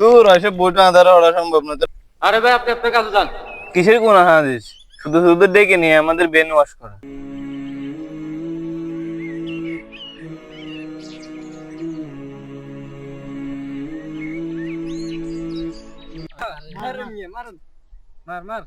তোর এসব বইটা আধারে ওরা সম্ভব না। আরে ভাই আপনি আপনার কাছে যান। কিসের কোন হাদিস? শুধু শুধু ডেকে নিয়ে আমাদের বেন ওয়াশ করা। মার মার।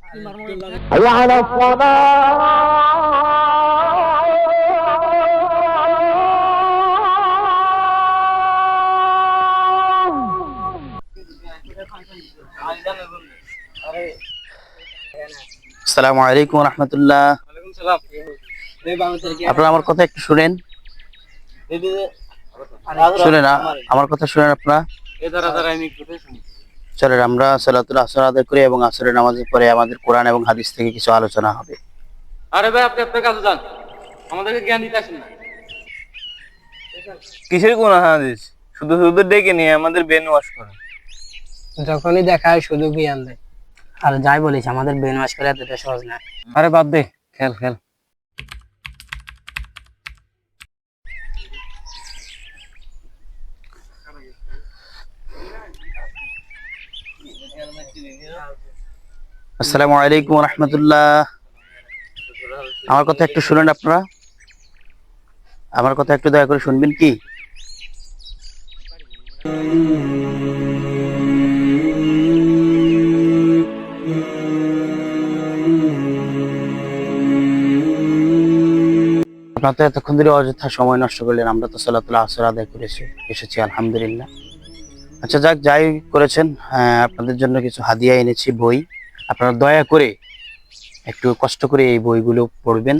আসসালামু আলাইকুম রহমতুল্লাহ। আপনারা আমার কথা একটু শুনেন। শুনেন আমার কথা শুনেন আপনারা। চলেন আমরা সালাতুল আসর আদায় করি এবং আসরের নামাজের পরে আমাদের কোরআন এবং হাদিস থেকে কিছু আলোচনা হবে। আরে ভাই আপনি আপনার কাছে যান। আমাদেরকে জ্ঞান দিতে আসেন না। কিসের কোন হাদিস? শুধু শুধু ডেকে নিয়ে আমাদের বেন ওয়াশ করা। যখনই দেখা হয় শুধু জ্ঞান দেয়। আর যাই বলিস, আমাদের ব্রেন ওয়াশ করে এতটা সহজ না। আরে বাদ দে, খেল খেল। আসসালামু আলাইকুম রহমতুল্লাহ। আমার কথা একটু শুনেন আপনারা। আমার কথা একটু দয়া করে শুনবেন কি? আপনার তো এতক্ষণ ধরে অযথা সময় নষ্ট করলেন আমরা তো সালাতুল আসর আদায় করেছি এসেছি আলহামদুলিল্লাহ। আচ্ছা যাক যাই করেছেন হ্যাঁ, আপনাদের জন্য কিছু হাদিয়া এনেছি বই। আপনারা দয়া করে একটু কষ্ট করে এই বইগুলো পড়বেন।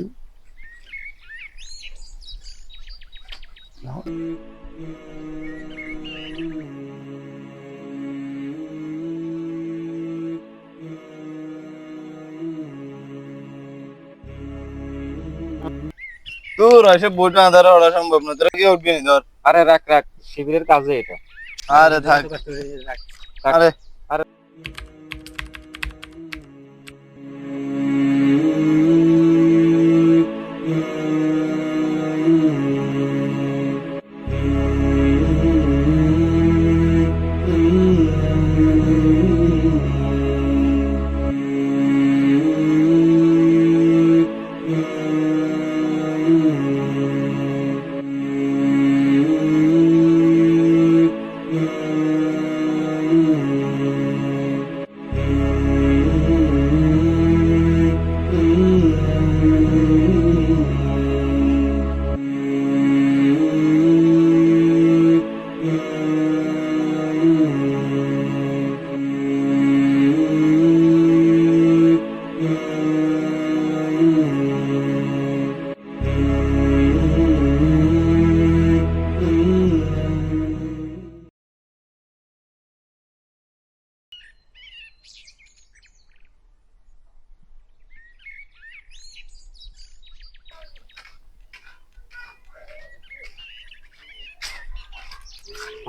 তোর এসব বইটা আধারে ওরা সম্ভব না। তোরা কি উঠবি নি ধর। আরে রাখ রাখ শিবিরের কাজে এটা। আরে থাক। আরে।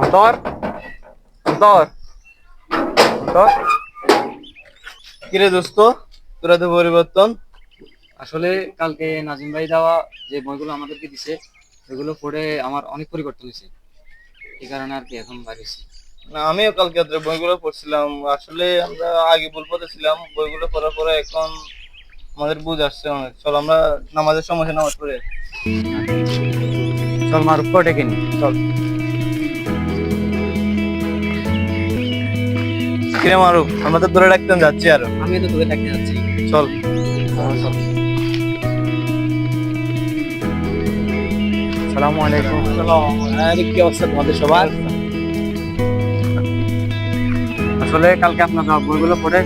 অন্তর অন্তর অন্তর কিরে দোস্ত? তোরা তো পরিবর্তন? আসলে কালকে নাজিম ভাই দেওয়া যে বইগুলো আমাদেরকে দিছে সেগুলো পড়ে আমার অনেক পরিবর্তন হয়েছে। এই কারণে আর কি এখন বাড়িয়েছি না আমিও কালকে রাত্রে বইগুলো পড়ছিলাম। আসলে আমরা আগে ভুল পথেছিলাম বইগুলো পড়ার পরে এখন আমাদের বুঝ আসছে অনেক। চল আমরা নামাজের সময় নামাজ পড়ে। চল মারুফ ডেকে নি। চল। কিরে মারুফ আমরা তো ধরে রাখতেন যাচ্ছি আরও। আমি তো তোকে দেখতে যাচ্ছি। চল। সালামু আলাইকুম। কি অবস্থা তোমাদের সবার? আসলে কালকে আপনার বইগুলো পড়ে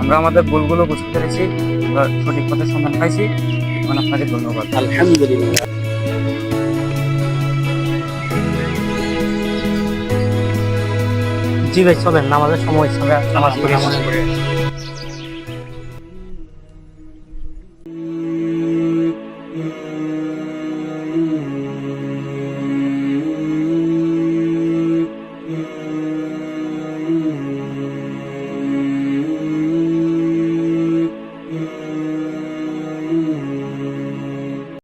আমরা আমাদের ভুলগুলো বুঝতে পেরেছি আমরা সঠিক পথে সন্ধান পাইছি। এখন আপনাকে ধন্যবাদ। আলহামদুলিল্লাহ। জি চলেন নামাজের সময় হিসাবে নামাজ Mm-hmm.